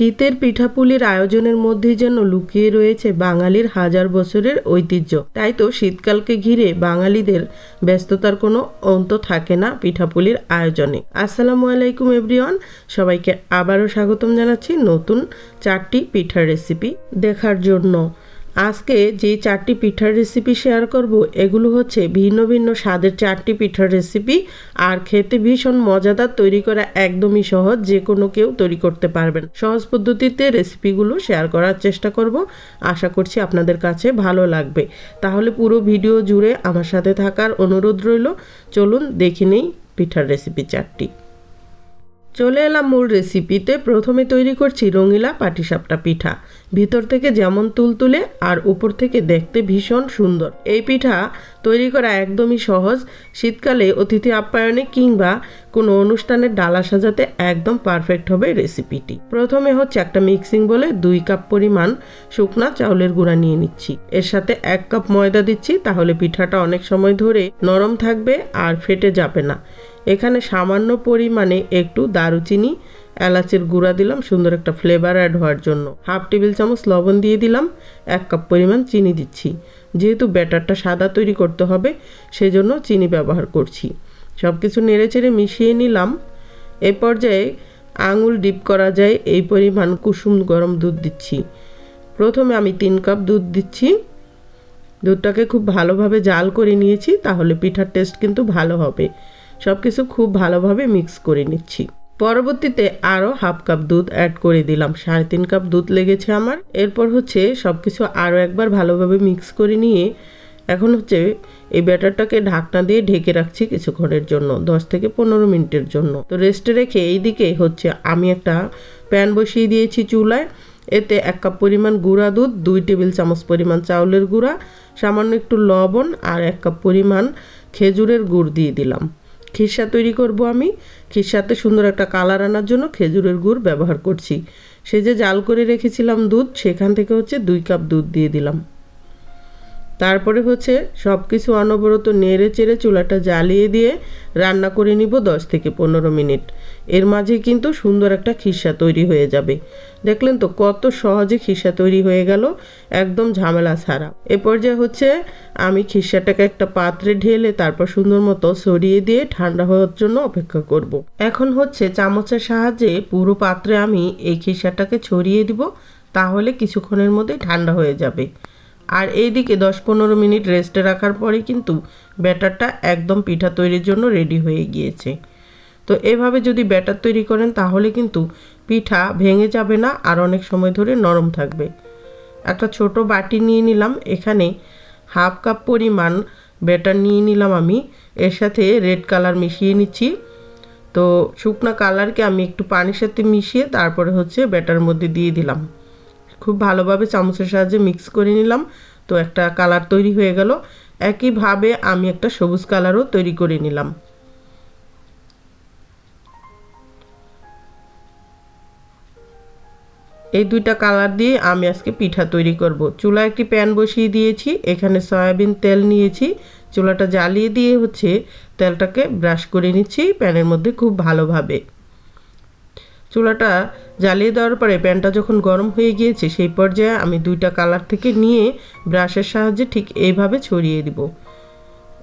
শীতের পিঠাপুলির আয়োজনের মধ্যে যেন লুকিয়ে রয়েছে বাঙালির হাজার বছরের ঐতিহ্য। তাই তো শীতকালকে ঘিরে বাঙালিদের ব্যস্ততার কোনো অন্ত থাকে না পিঠাপুলির আয়োজনে। আসসালামু আলাইকুম এভরিওয়ান, সবাইকে আবারও স্বাগতম জানাচ্ছি নতুন চারটি পিঠার রেসিপি দেখার জন্য। আজকে যে চারটি পিঠার রেসিপি শেয়ার করব, এগুলো হচ্ছে ভিন্ন ভিন্ন স্বাদের চারটি পিঠার রেসিপি আর খেতে ভীষণ মজাদার, তৈরি করা একদমই সহজ যে কোনো কেউ তৈরি করতে পারবেন। সহজ পদ্ধতিতে রেসিপিগুলো শেয়ার করার চেষ্টা করব। আশা করছি আপনাদের কাছে ভালো লাগবে। তাহলে পুরো ভিডিও জুড়ে আমার সাথে থাকার অনুরোধ রইল। চলুন দেখে নেই পিঠার রেসিপি চারটি। চলে এলাম মূল রেসিপিতে প্রথমে তৈরি করছি রঙিলা পাটিসাপটা পিঠা। ভিতর থেকে যেমন তুলতুলে আর উপর থেকে দেখতে ভীষণ সুন্দর। এই পিঠা তৈরি করা একদমই সহজ। শীতকালে অতিথি আপ্যায়নে কিংবা কোনো অনুষ্ঠানের ডালা সাজাতে একদম পারফেক্ট হবে রেসিপিটি প্রথমে হচ্ছে একটা মিক্সিং বলে দুই কাপ পরিমাণ শুকনা চাউলের গুঁড়া নিয়ে নিচ্ছি। এর সাথে এক কাপ ময়দা দিচ্ছি, তাহলে পিঠাটা অনেক সময় ধরে নরম থাকবে আর ফেটে যাবে না। এখানে সামান্য পরিমাণে একটু দারুচিনি, এলাচের গুঁড়া দিলাম, সুন্দর একটা ফ্লেভার অ্যাড হওয়ার জন্য। হাফ টেবিল চামচ লবণ দিয়ে দিলাম, এক কাপ পরিমাণ চিনি দিচ্ছি। যেহেতু ব্যাটারটা সাদা তৈরি করতে হবে, সেজন্য চিনি ব্যবহার করছি। সব কিছু নেড়ে চেড়ে মিশিয়ে নিলাম। এ পর্যায়ে আঙুল ডিপ করা যায়, এই পরিমাণ কুসুম গরম দুধ দিচ্ছি। প্রথমে আমি তিন কাপ দুধ দিচ্ছি। দুধটাকে খুব ভালোভাবে জাল করে নিয়েছি, তাহলে পিঠার টেস্ট কিন্তু ভালো হবে। সব কিছু খুব ভালোভাবে মিক্স করে নিচ্ছি। পরবর্তীতে আরও হাফ কাপ দুধ অ্যাড করে দিলাম। সাড়ে তিন কাপ দুধ লেগেছে আমার। এরপর হচ্ছে সব কিছু আরও একবার ভালোভাবে মিক্স করে নিয়ে এখন হচ্ছে এই ব্যাটারটাকে ঢাকনা দিয়ে ঢেকে রাখছি কিছুক্ষণের জন্য, দশ থেকে পনেরো মিনিটের জন্য। তো রেস্টে রেখে এই দিকে হচ্ছে আমি একটা প্যান বসিয়ে দিয়েছি চুলায়। এতে এক কাপ পরিমাণ গুঁড়া দুধ, দুই টেবিল চামচ পরিমাণ চাউলের গুঁড়া, সামান্য একটু লবণ আর এক কাপ পরিমাণ খেজুরের গুড় দিয়ে দিলাম। খিসা তৈরি করব আমি। খিসাতে সুন্দর একটা কালার আনার জন্য খেজুরের গুড় ব্যবহার করছি। সে যে জাল করে রেখেছিলাম দুধ, সেখান থেকে হচ্ছে দুই কাপ দুধ দিয়ে দিলাম। তারপরে হচ্ছে সব কিছু অনবরত নেড়ে চেড়ে চুলাটা জ্বালিয়ে দিয়ে রান্না করে নিব দশ থেকে পনেরো মিনিট। এর মাঝে কিন্তু সুন্দর একটা খিসা তৈরি হয়ে যাবে। দেখলেন তো কত সহজে খিসা তৈরি হয়ে গেল, একদম ঝামেলা ছাড়া। এ পর্যায়ে হচ্ছে আমি খিসাটাকে একটা পাত্রে ঢেলে তারপর সুন্দর মতো সরিয়ে দিয়ে ঠান্ডা হওয়ার জন্য অপেক্ষা করব। এখন হচ্ছে চামচের সাহায্যে পুরো পাত্রে আমি এই খিসাটাকে ছড়িয়ে দিব, তাহলে কিছুক্ষণের মধ্যে ঠান্ডা হয়ে যাবে। আর এইদিকে দশ পনেরো মিনিট রেস্টে রাখার পরে কিন্তু ব্যাটারটা একদম পিঠা তৈরির জন্য রেডি হয়ে গিয়েছে। তো এভাবে যদি ব্যাটার তৈরি করেন তাহলে কিন্তু পিঠা ভেঙে যাবে না আর অনেক সময় ধরে নরম থাকবে। একটা ছোট বাটি নিয়ে নিলাম, এখানে হাফ কাপ পরিমাণ ব্যাটার নিয়ে নিলাম আমি। এর সাথে রেড কালার মিশিয়ে নিচ্ছি। তো শুকনা কালারকে আমি একটু পানির সাথে মিশিয়ে তারপরে হচ্ছে ব্যাটার মধ্যে দিয়ে দিলাম। খুব ভালোভাবে চামচের সাহায্যে মিক্স করে নিলাম। তো একটা কালার তৈরি হয়ে গেল। একইভাবে আমি একটা সবুজ কালারও তৈরি করে নিলাম। এই দুইটা কালার দিয়ে আমি আজকে পিঠা তৈরি করব। চুলা একটি প্যান বসিয়ে দিয়েছি। এখানে সয়াবিন তেল নিয়েছি। চুলাটা জ্বালিয়ে দিয়ে হচ্ছে তেলটাকে ব্রাশ করে নিচ্ছি। প্যানের মধ্যে খুব ভালোভাবে। চুলাটা জ্বালিয়ে দেওয়ার পরে প্যানটা যখন গরম হয়ে গিয়েছে, সেই পর্যায়ে আমি দুইটা কালার থেকে নিয়ে ব্রাশের সাহায্যে ঠিক এইভাবে ছড়িয়ে দিব।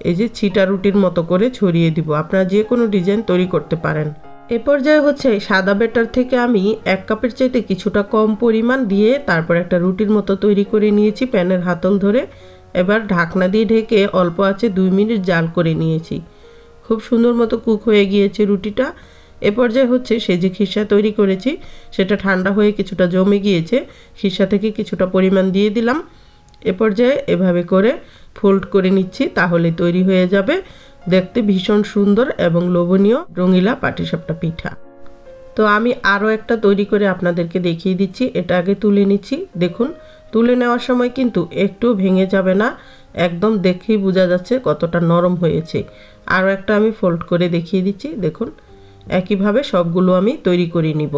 এই যে ছিটা রুটির মতো করে ছড়িয়ে দিব। আপনারা যে কোনো ডিজাইন তৈরি করতে পারেন। এ পর্যায়ে হচ্ছে সাদা বেটার থেকে আমি এক কাপের চাইতে কিছুটা কম পরিমাণ দিয়ে তারপর একটা রুটির মতো তৈরি করে নিয়েছি প্যানের হাতল ধরে। এবার ঢাকনা দিয়ে ঢেকে অল্প আছে দুই মিনিট জাল করে নিয়েছি। খুব সুন্দর মতো কুক হয়ে গিয়েছে রুটিটা। এ পর্যায়ে হচ্ছে সে যে খিসা তৈরি করেছি, সেটা ঠান্ডা হয়ে কিছুটা জমে গিয়েছে। খিসা থেকে কিছুটা পরিমাণ দিয়ে দিলাম। এ পর্যায়ে এভাবে করে ফোল্ড করে নিচ্ছি, তাহলে তৈরি হয়ে যাবে। দেখতে ভীষণ সুন্দর এবং লোভনীয় রঙিলা পাটিসাপটা পিঠা। তো আমি আরও একটা তৈরি করে আপনাদেরকে দেখিয়ে দিচ্ছি, এটা আগে তুলে নিচ্ছি। দেখুন, তুলে নেওয়ার সময় কিন্তু একটু ভেঙে যাবে না, একদম দেখেই বোঝা যাচ্ছে কতটা নরম হয়েছে। আরও একটা আমি ফোল্ড করে দেখিয়ে দিচ্ছি, দেখুন। একইভাবে সবগুলো আমি তৈরি করে নিব।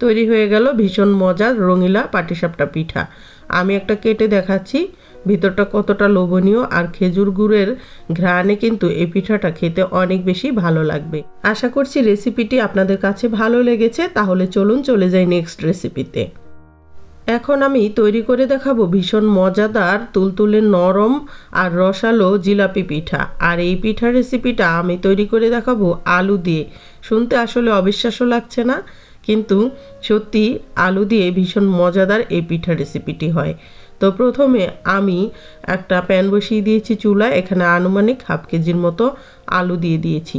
তৈরি হয়ে গেল ভীষণ মজার রঙিলা পাটিসাপটা পিঠা। আমি একটা কেটে দেখাচ্ছি, ভিতরটা কতটা লোভনীয় আর খেজুর গুড়ের ঘ্রাণে কিন্তু এই পিঠাটা খেতে অনেক বেশি ভালো লাগবে। আশা করছি রেসিপিটি আপনাদের কাছে ভালো লেগেছে, তাহলে চলুন চলে যাই নেক্সট রেসিপিতে এখন আমি তৈরি করে দেখাবো ভীষণ মজাদার, তুলতুলে নরম আর রসালো জিলাপি পিঠা। আর এই পিঠার রেসিপিটা আমি তৈরি করে দেখাবো আলু দিয়ে। শুনতে আসলে অবিশ্বাস্য লাগছে না, কিন্তু সত্যি আলু দিয়ে ভীষণ মজাদার এই পিঠা রেসিপিটি হয়। তো প্রথমে আমি একটা প্যান বসিয়ে দিয়েছি চুলায়, এখানে আনুমানিক হাফ কেজির মতো আলু দিয়ে দিয়েছি।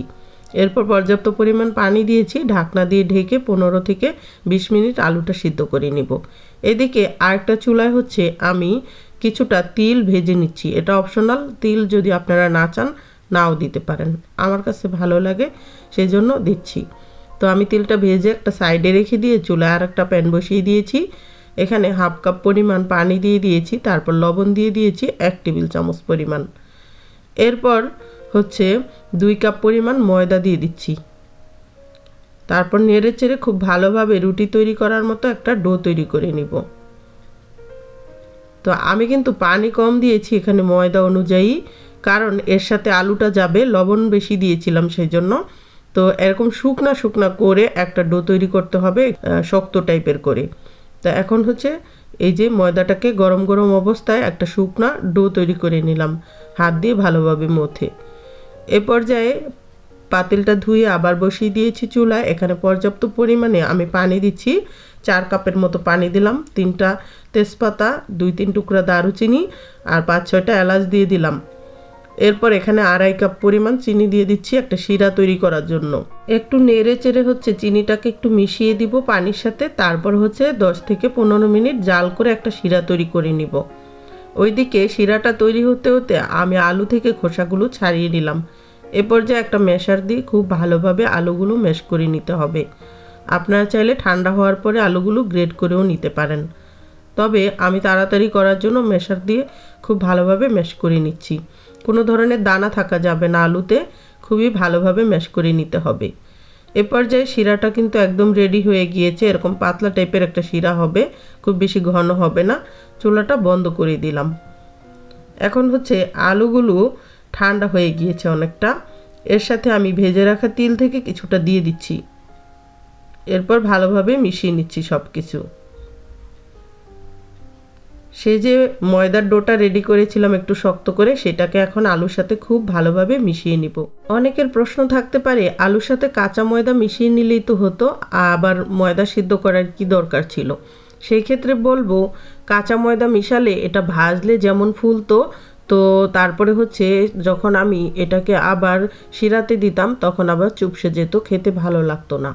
এরপর পর্যাপ্ত পরিমাণ পানি দিয়েছি, ঢাকনা দিয়ে ঢেকে পনেরো থেকে বিশ মিনিট আলুটা সিদ্ধ করে নিব। এদিকে আরেকটা চুলায় হচ্ছে আমি কিছুটা তিল ভেজে নিচ্ছি। এটা অপশনাল তিল যদি আপনারা না চান, নাও দিতে পারেন। আমার কাছে ভালো লাগে সেই জন্য দিচ্ছি। তো আমি তিলটা ভেজে একটা সাইডে রেখে দিয়ে চুলায় আর একটা প্যান বসিয়ে দিয়েছি। এখানে হাফ কাপ পরিমাণ পানি দিয়ে দিয়েছি, তারপর লবণ দিয়ে দিয়েছি, এক টেবিল চামচ পরিমাণ। এরপর হচ্ছে দুই কাপ পরিমাণ ময়দা দিয়ে দিচ্ছি। তারপর নেড়ে চেড়ে খুব ভালোভাবে রুটি তৈরি করার মতো একটা ডো তৈরি করে নিব। তো আমি কিন্তু পানি কম দিয়েছি এখানে ময়দা অনুযায়ী, কারণ এর সাথে আলুটা যাবে, লবণ বেশি দিয়েছিলাম সেই জন্য তো এরকম শুকনা শুকনা করে একটা ডো তৈরি করতে হবে শক্ত টাইপের করে। তা এখন হচ্ছে এই যে ময়দাটাকে গরম গরম অবস্থায় একটা শুকনা ডো তৈরি করে নিলাম, হাত দিয়ে ভালোভাবে মথে। এ পর্যায়ে পাতিলটা ধুয়ে আবার বসিয়ে দিয়েছি চুলায়। এখানে পর্যাপ্ত পরিমাণে আমি পানি দিচ্ছি। চার কাপের মতো পানি দিলাম, তিনটা তেজপাতা, দুই, তিন টুকরা দারুচিনি আর পাঁচ, ছয়টা এলাচ দিয়ে দিলাম। এরপর এখানে আড়াই কাপ পরিমাণ চিনি দিয়ে দিচ্ছি একটা শিরা তৈরি করার জন্য। একটু নেড়ে চেড়ে হচ্ছে চিনিটাকে একটু মিশিয়ে দিব পানির সাথে, তারপর হচ্ছে দশ থেকে পনেরো মিনিট জাল করে একটা শিরা তৈরি করে নিব। ওইদিকে শিরাটা তৈরি হতে হতে আমি আলু থেকে খোসাগুলো ছাড়িয়ে নিলাম। এ পর্যায়ে একটা মেশার দিয়ে খুব ভালোভাবে আলুগুলো ম্যাশ করে নিতে হবে। আপনারা চাইলে ঠান্ডা হওয়ার পরে আলুগুলো গ্রেড করেও নিতে পারেন। তবে আমি তাড়াতাড়ি করার জন্য মেশার দিয়ে খুব ভালোভাবে ম্যাশ করে নিচ্ছি। কোনো ধরনের দানা থাকা যাবে না আলুতে, খুবই ভালোভাবে ম্যাশ করে নিতে হবে। এ পর্যায়ে শিরাটা কিন্তু একদম রেডি হয়ে গিয়েছে। এরকম পাতলা টাইপের একটা শিরা হবে, খুব বেশি ঘন হবে না। চুলাটা বন্ধ করে দিলাম। এখন হচ্ছে আলুগুলো ঠান্ডা হয়ে গিয়েছে অনেকটা। এর সাথে আমি ভেজে রাখা তিল থেকে কিছুটা দিয়ে দিচ্ছি। এরপর ভালোভাবে মিশিয়ে নিচ্ছি সব কিছু সে যে ময়দার ডোটা রেডি করেছিলাম একটু শক্ত করে, সেটাকে এখন আলুর সাথে খুব ভালোভাবে মিশিয়ে নিব। অনেকের প্রশ্ন থাকতে পারে, আলুর সাথে কাঁচা ময়দা মিশিয়ে নিলেই তো হতো, আবার ময়দা সিদ্ধ করার কি দরকার ছিল? সেই ক্ষেত্রে বলব, কাঁচা ময়দা মিশালে এটা ভাজলে যেমন ফুলতো তো তারপরে হচ্ছে যখন আমি এটাকে আবার শিরাতে দিতাম, তখন আবার চুপসে যেত, খেতে ভালো লাগতো না।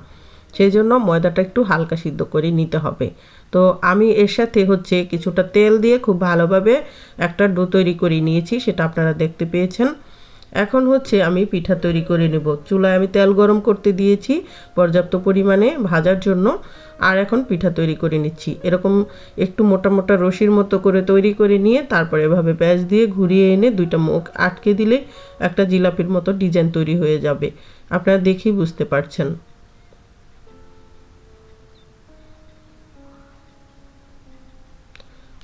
সেই জন্য ময়দাটা একটু হালকা সিদ্ধ করে নিতে হবে। তো আমি এর সাথে হচ্ছে কিছুটা তেল দিয়ে খুব ভালোভাবে একটা ডো তৈরি করে নিয়েছি, সেটা আপনারা দেখতে পেয়েছেন। এখন হচ্ছে আমি পিঠা তৈরি করে নেব। চুলায় আমি তেল গরম করতে দিয়েছি পর্যাপ্ত পরিমাণে ভাজার জন্য। আর এখন পিঠা তৈরি করে নিচ্ছি। এরকম একটু মোটা মোটা রশির মতো করে তৈরি করে নিয়ে তারপর এভাবে প্যাঁচ দিয়ে ঘুরিয়ে এনে দুইটা মুখ আটকে দিলে একটা জিলাপির মতো ডিজাইন তৈরি হয়ে যাবে। আপনারা দেখেই বুঝতে পারছেন।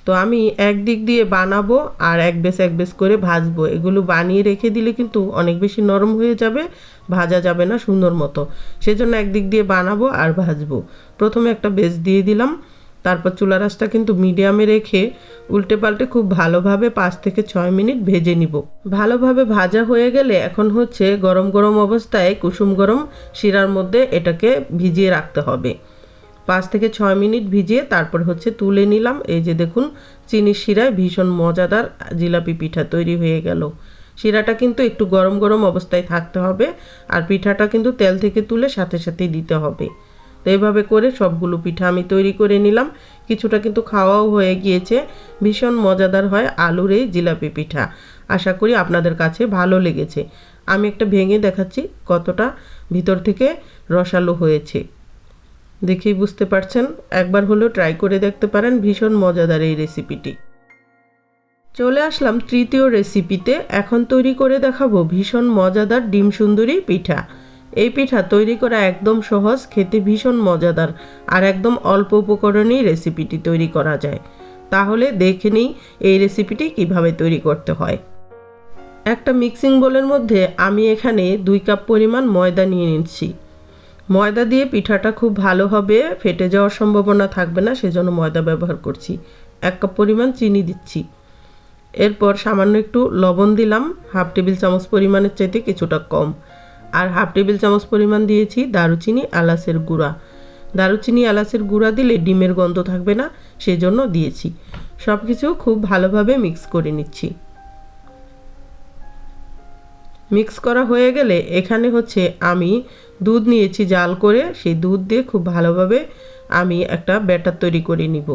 তো আমি এক দিক দিয়ে বানাবো আর এক বেশ এক বেশ করে ভাজবো। এগুলো বানিয়ে রেখে দিলে কিন্তু অনেক বেশি নরম হয়ে যাবে, ভাজা যাবে না সুন্দর মতো। সেজন্য একদিক দিয়ে বানাবো আর ভাজবো। প্রথমে একটা বেশ দিয়ে দিলাম। তারপর চুলা রাসটা কিন্তু মিডিয়ামে রেখে উল্টে পাল্টে খুব ভালোভাবে পাঁচ থেকে ছয় মিনিট ভেজে নিব। ভালোভাবে ভাজা হয়ে গেলে এখন হচ্ছে গরম গরম অবস্থায় কুসুম গরম শিরার মধ্যে এটাকে ভিজিয়ে রাখতে হবে। পাঁচ থেকে ছয় মিনিট ভিজিয়ে তারপর হচ্ছে তুলে নিলাম। এই যে দেখুন, চিনির শিরায় ভীষণ মজাদার জিলাপি পিঠা তৈরি হয়ে গেল। শিরাটা কিন্তু একটু গরম গরম অবস্থায় থাকতে হবে আর পিঠাটা কিন্তু তেল থেকে তুলে সাথে সাথে দিতে হবে। তো এইভাবে করে সবগুলো পিঠা আমি তৈরি করে নিলাম। কিছুটা কিন্তু খাওয়াও হয়ে গিয়েছে। ভীষণ মজাদার হয় আলুর এই জিলাপি পিঠা। আশা করি আপনাদের কাছে ভালো লেগেছে। আমি একটা ভেঙে দেখাচ্ছি কতটা ভিতর থেকে রসালো হয়েছে। দেখেই বুঝতে পারছেন, একবার হলেও ট্রাই করে দেখতে পারেন ভীষণ মজাদার এই রেসিপিটি চলে আসলাম তৃতীয় রেসিপিতে এখন তৈরি করে দেখাবো ভীষণ মজাদার ডিম সুন্দরী পিঠা। এই পিঠা তৈরি করা একদম সহজ, খেতে ভীষণ মজাদার আর একদম অল্প উপকরণেই রেসিপিটি তৈরি করা যায়। তাহলে দেখে নিই এই রেসিপিটি কীভাবে তৈরি করতে হয়। একটা মিক্সিং বোলের মধ্যে আমি এখানে দুই কাপ পরিমাণ ময়দা নিয়ে নিচ্ছি। ময়দা দিয়ে পিঠাটা খুব ভালো হবে ফেটে যাওয়ার সম্ভাবনা থাকবে না, সেজন্য ময়দা ব্যবহার করছি। এক কাপ পরিমাণ চিনি দিচ্ছি। এরপর সামান্য একটু লবণ দিলাম, হাফ টেবিল চামচ পরিমাণের চাইতে কিছুটা কম। আর হাফ টেবিল চামচ পরিমাণ দিয়েছি দারুচিনি এলাচের গুঁড়া। দারুচিনি এলাচের গুঁড়া দিলে ডিমের গন্ধ থাকবে না, সেজন্য দিয়েছি। সব কিছু খুব ভালোভাবে মিক্স করে নিচ্ছি। মিক্স করা হয়ে গেলে এখানে হচ্ছে আমি দুধ নিয়েছি জাল করে, সেই দুধ দিয়ে খুব ভালোভাবে আমি একটা ব্যাটার তৈরি করে নিব।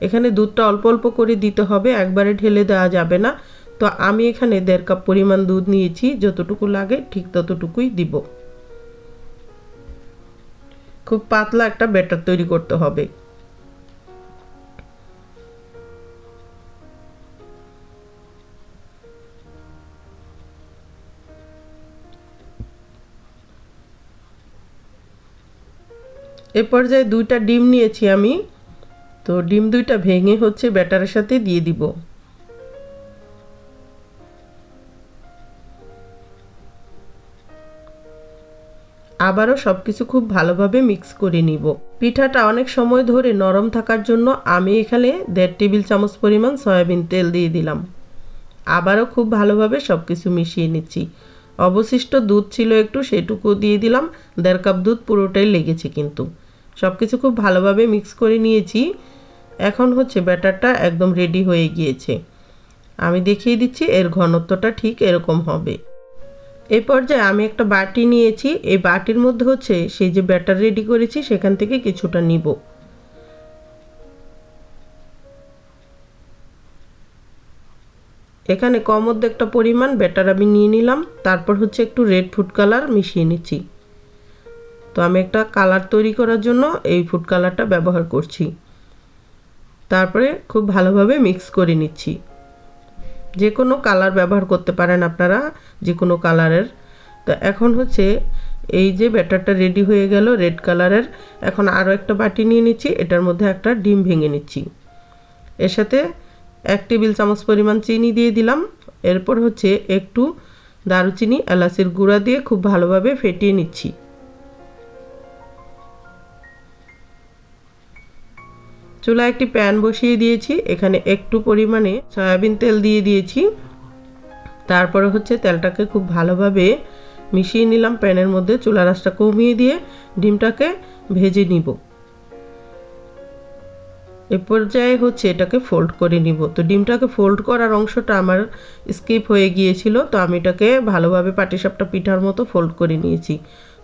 এখানে দুধটা অল্প অল্প করে দিতে হবে, একবারে ঢেলে দেওয়া যাবে না। তো আমি এখানে দেড় কাপ পরিমাণ দুধ নিয়েছি, যতটুকু লাগে ঠিক ততটুকুই দিব। খুব পাতলা একটা ব্যাটার তৈরি করতে হবে। এ পর্যায়ে দুইটা ডিম নিয়েছি আমি। তো ডিম দুইটা ভেঙে হচ্ছে ব্যাটারের সাথে দিয়ে দিব। আবারও সব কিছু খুব ভালোভাবে মিক্স করে নিব। পিঠাটা অনেক সময় ধরে নরম থাকার জন্য আমি এখানে দেড় টেবিল চামচ পরিমাণ সয়াবিন তেল দিয়ে দিলাম। আবারও খুব ভালোভাবে সব কিছু মিশিয়ে নিচ্ছি। অবশিষ্ট দুধ ছিল একটু সেটুকু দিয়ে দিলাম। দেড় কাপ দুধ পুরোটাই লেগেছে কিন্তু। সব কিছু খুব ভালোভাবে মিক্স করে নিয়েছি। এখন হচ্ছে ব্যাটারটা একদম রেডি হয়ে গিয়েছে। আমি দেখিয়ে দিচ্ছি, এর ঘনত্বটা ঠিক এরকম হবে। এই পর্যায়ে আমি একটা বাটি নিয়েছি। এই বাটির মধ্যে হচ্ছে সেই যে ব্যাটার রেডি করেছি, সেখান থেকে কিছুটা নিব। এখানে কম একটা পরিমাণ ব্যাটার আমি নিয়ে নিলাম। তারপর হচ্ছে একটু রেড ফুড কালার মিশিয়ে নিচ্ছি। তো আমি একটা কালার তৈরি করার জন্য এই ফুড কালারটা ব্যবহার করছি। তারপরে খুব ভালোভাবে মিক্স করে নিচ্ছি। যে কোনো কালার ব্যবহার করতে পারেন আপনারা যে কোনো কালারের তো এখন হচ্ছে এই যে ব্যাটারটা রেডি হয়ে গেল রেড কালারের এখন আরও একটা বাটি নিয়ে নিচ্ছি, এটার মধ্যে একটা ডিম ভেঙে নিচ্ছি। এর সাথে এক টেবিল চামচ পরিমাণ চিনি দিয়ে দিলাম। এরপর হচ্ছে একটু দারুচিনি, এলাচির গুঁড়া দিয়ে খুব ভালোভাবে ফেটিয়ে নিচ্ছি। চুলায় একটি প্যান বসিয়ে দিয়েছি। এখানে একটু পরিমাণে সয়াবিন তেল দিয়ে দিয়েছি। তারপরে হচ্ছে তেলটাকে খুব ভালোভাবে মিশিয়ে নিলাম প্যানের মধ্যে। চুলা রাসটা কমিয়ে দিয়ে ডিমটাকে ভেজে নিব। এ পর্যায়ে হচ্ছে এটাকে ফোল্ড করে নিব। তো ডিমটাকে ফোল্ড করার অংশটা আমার স্কিপ হয়ে গিয়েছিল। তো আমি এটাকে ভালোভাবে পাটিসাপটা পিঠার মতো ফোল্ড করে নিয়েছি।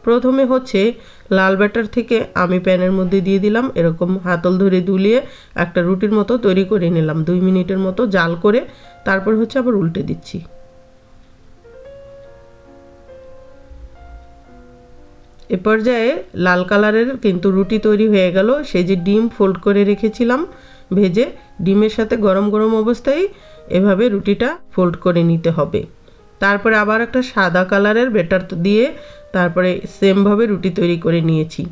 প্রথমে হচ্ছে লাল ব্যাটার থেকে আমি প্যানের মধ্যে দিয়ে দিলাম, এরকম হাতল ধরে দুলিয়ে একটা রুটির মতো তৈরি করে নিলাম, দুই মিনিটের মতো জাল করে তারপর হচ্ছে আবার উল্টে দিচ্ছি। এ পর্যায়ে লাল কালারের কিন্তু রুটি তৈরি হয়ে গেল সেই যে ডিম ফোল্ড করে রেখেছিলাম ভেজে, ডিমের সাথে গরম গরম অবস্থায় এভাবে রুটিটা ফোল্ড করে নিতে হবে। তারপরে আবার একটা সাদা কালারের বেটার দিয়ে তারপরে সেমভাবে রুটি তৈরি করে নিয়েছি।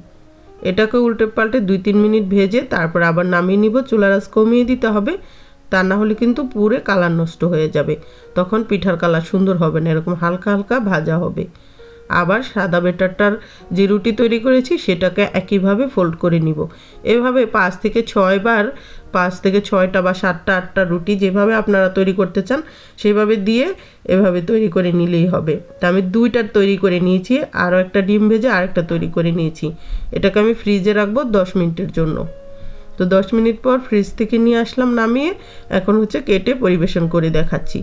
এটাকে উল্টে পাল্টে দুই তিন মিনিট ভেজে তারপর আবার নামিয়ে নিব, চুলার আঁচ কমিয়ে দিতে হবে। তা না হলে কিন্তু পুরে কালার নষ্ট হয়ে যাবে। তখন পিঠার কালার সুন্দর হবে না, এরকম হালকা হালকা ভাজা হবে। আবার সাদা বেটারটার যে রুটি তৈরি করেছি, সেটাকে একইভাবে ফোল্ড করে নিব। এভাবে পাঁচ থেকে ছয়বার পাঁচ থেকে ছয়টা বা সাতটা, আটটা রুটি যেভাবে আপনারা তৈরি করতে চান সেভাবে দিয়ে এভাবে তৈরি করে নিলেই হবে। তা আমি দুইটার তৈরি করে নিয়েছি, আরও একটা ডিম ভেজে আরেকটা তৈরি করে নিয়েছি। এটাকে আমি ফ্রিজে রাখব দশ মিনিটের জন্য। তো দশ মিনিট পর ফ্রিজ থেকে নিয়ে আসলাম, নামিয়ে এখন হচ্ছে কেটে পরিবেশন করে দেখাচ্ছি।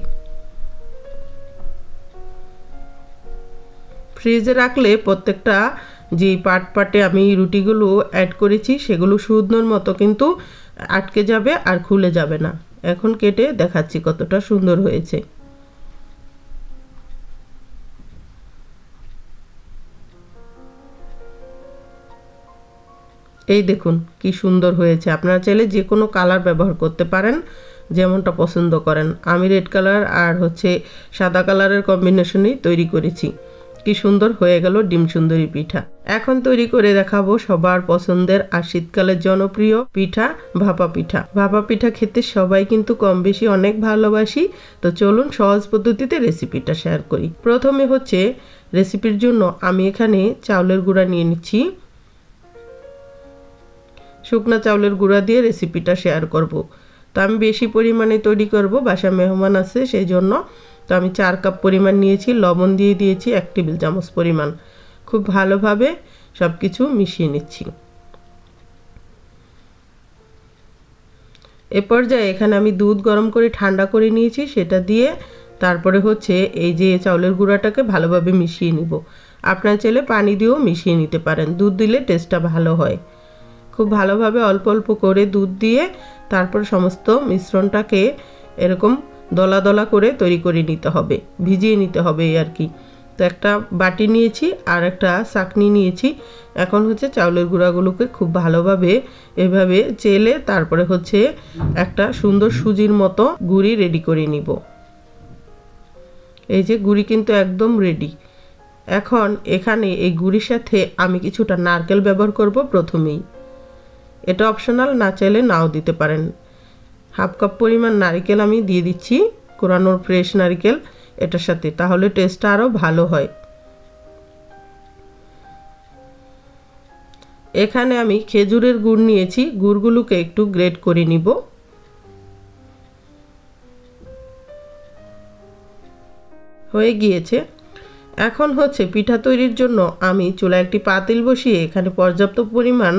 ফ্রিজে রাখলে প্রত্যেকটা যে পাট পাটে আমি রুটিগুলো অ্যাড করেছি, সেগুলো সুন্দর মতো কিন্তু আটকে যাবে আর খুলে যাবে না। এখন কেটে দেখাচ্ছি কতটা সুন্দর হয়েছে। এই দেখুন, কি সুন্দর হয়েছে। আপনারা চাইলে যে কোনো কালার ব্যবহার করতে পারেন, যেমনটা পছন্দ করেন। আমি রেড কালার আর হচ্ছে সাদা কালারের কম্বিনেশনেই তৈরি করেছি। কি সুন্দর হয়ে গেল ডিম সুন্দরী পিঠা। এখন তৈরি করে দেখাবো সবার পছন্দের আর শীতকালের জনপ্রিয় পিঠা, ভাপা পিঠা। ভাপা পিঠা খেতে সবাই কিন্তু কম বেশি অনেক ভালোবাসি। তো চলুন সহজ পদ্ধতিতে রেসিপিটা শেয়ার করি। প্রথমে হচ্ছে রেসিপির জন্য আমি এখানে চাউলের গুঁড়া নিয়ে নিচ্ছি। শুকনো চাউলের গুঁড়া দিয়ে রেসিপিটা শেয়ার করব। তো আমি বেশি পরিমাণে তৈরি করব বাসা মেহমান আছে, সেই জন্য তো আমি চার কাপ পরিমাণ নিয়েছি, লবণ দিয়ে দিয়েছি, এক টেবিল চামচ পরিমাণ। খুব ভালোভাবে সব কিছু মিশিয়ে নিচ্ছি। এ পর্যায়ে এখানে আমি দুধ গরম করে ঠান্ডা করে নিয়েছি, সেটা দিয়ে তারপরে হচ্ছে এই যে চাউলের গুঁড়াটাকে ভালোভাবে মিশিয়ে নিব। আপনার চাইলে পানি দিয়েও মিশিয়ে নিতে পারেন, দুধ দিলে টেস্টটা ভালো হয়। খুব ভালোভাবে অল্প অল্প করে দুধ দিয়ে তারপর সমস্ত মিশ্রণটাকে এরকম দলা দলা করে তৈরি করে নিতে হবে, ভিজিয়ে নিতে হবে আর কি। তো একটা বাটি নিয়েছি আর একটা চাকনি নিয়েছি। এখন হচ্ছে চাউলের গুঁড়াগুলোকে খুব ভালোভাবে এভাবে চেলে তারপরে হচ্ছে একটা সুন্দর সুজির মতো গুড়ি রেডি করে নিব। এই যে গুড়ি কিন্তু একদম রেডি এখন এখানে এই গুড়ির সাথে আমি কিছুটা নারকেল ব্যবহার করব প্রথমেই। এটা অপশনাল না চাইলে নাও দিতে পারেন। হাফ কাপ পরিমাণ নারিকেল আমি দিয়ে দিচ্ছি, কোরানোর ফ্রেশ নারিকেল এটার সাথে, তাহলে টেস্টটা আরও ভালো হয়। এখানে আমি খেজুরের গুড় নিয়েছি, গুড়গুলোকে একটু গ্রেড করে নিব। হয়ে গিয়েছে। এখন হচ্ছে পিঠা তৈরির জন্য আমি চুলায় একটি পাতিল বসিয়ে এখানে পর্যাপ্ত পরিমাণ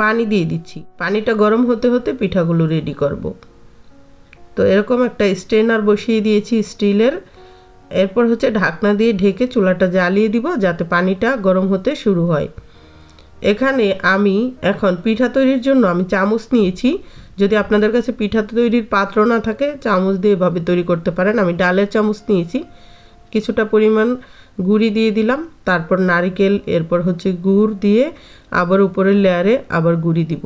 পানি দিয়ে দিচ্ছি। পানিটা গরম হতে হতে পিঠাগুলো রেডি করব। তো এরকম একটা স্ট্রেনার বসিয়ে দিয়েছি স্টিলের। এরপর হচ্ছে ঢাকনা দিয়ে ঢেকে চুলাটা জ্বালিয়ে দিব যাতে পানিটা গরম হতে শুরু হয়। এখানে আমি এখন পিঠা তৈরির জন্য আমি চামচ নিয়েছি। যদি আপনাদের কাছে পিঠা তৈরির পাত্র না থাকে, চামচ দিয়ে এভাবে তৈরি করতে পারেন। আমি ডালের চামচ নিয়েছি। কিছুটা পরিমাণ গুড়ি দিয়ে দিলাম। তারপর নারিকেল, এরপর হচ্ছে গুড় দিয়ে আবার উপরের লেয়ারে আবার গুড়ি দিব।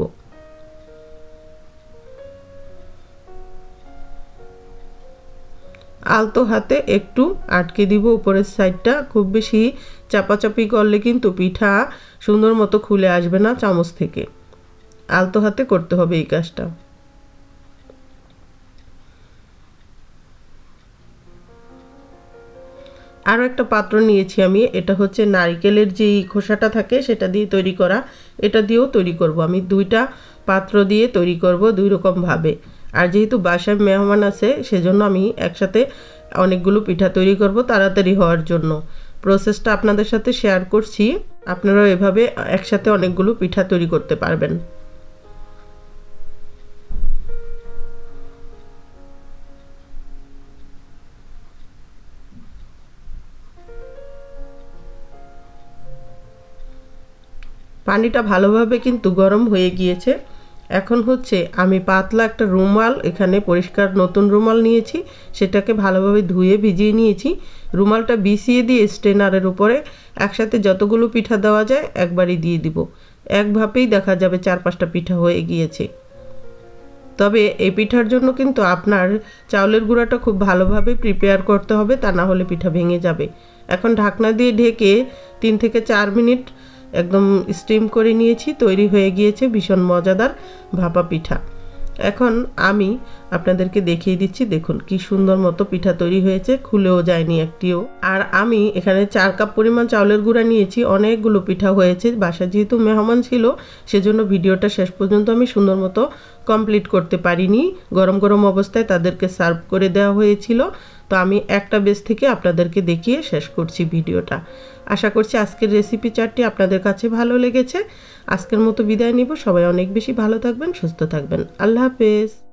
আলতো হাতে একটু আটকে দিব উপরের সাইডটা। খুব বেশি চাপাচাপি করলে কিন্তু পিঠা সুন্দর মতো খুলে আসবে না চামচ থেকে। আলতো হাতে করতে হবে এই কাজটা। আরও একটা পাত্র নিয়েছি আমি, এটা হচ্ছে নারিকেলের যেই খোসাটা থাকে সেটা দিয়ে তৈরি করা। এটা দিয়েও তৈরি করব। আমি দুইটা পাত্র দিয়ে তৈরি করব দুই রকমভাবে আর যেহেতু বাসায় মেহমান আছে, সেজন্য আমি একসাথে অনেকগুলো পিঠা তৈরি করব তাড়াতাড়ি হওয়ার জন্য। প্রসেসটা আপনাদের সাথে শেয়ার করছি। আপনারাও এভাবে একসাথে অনেকগুলো পিঠা তৈরি করতে পারবেন। পানিটা ভালোভাবে কিন্তু গরম হয়ে গিয়েছে। এখন হচ্ছে আমি পাতলা একটা রুমাল, এখানে পরিষ্কার নতুন রুমাল নিয়েছি, সেটাকে ভালোভাবে ধুয়ে ভিজিয়ে নিয়েছি। রুমালটা বিছিয়ে দিয়ে স্টেনারের উপরে একসাথে যতগুলো পিঠা দেওয়া যায় একবারই দিয়ে দিব। একভাবেই দেখা যাবে চার পাঁচটা পিঠা হয়ে গিয়েছে। তবে এই পিঠার জন্য কিন্তু আপনার চাউলের গুঁড়াটা খুব ভালোভাবে প্রিপেয়ার করতে হবে, তা না হলে পিঠা ভেঙে যাবে। এখন ঢাকনা দিয়ে ঢেকে তিন থেকে চার মিনিট একদম স্টিম করে নিয়েছি, তৈরি হয়ে গিয়েছে ভীষণ মজাদার ভাপা পিঠা। এখন আমি আপনাদেরকে দেখিয়ে দিচ্ছি, দেখুন কি সুন্দর মতো পিঠা তৈরি হয়েছে, খুলেও যায়নি একটিও। আর আমি এখানে চার কাপ পরিমাণ চাউলের গুঁড়া নিয়েছি, অনেকগুলো পিঠা হয়েছে বাসা যেহেতু মেহমান ছিল, সেজন্য ভিডিওটা শেষ পর্যন্ত আমি সুন্দর মতো কমপ্লিট করতে পারিনি। গরম গরম অবস্থায় তাদেরকে সার্ভ করে দেওয়া হয়েছিল। তো আমি একটা বেস থেকে আপনাদেরকে দেখিয়ে শেষ করছি ভিডিওটা। আশা করছি আজকের রেসিপি চারটি আপনাদের কাছে ভালো লেগেছে। আজকের মতো বিদায় নিব। সবাই অনেক বেশি ভালো থাকবেন, সুস্থ থাকবেন। আল্লাহ হাফেজ।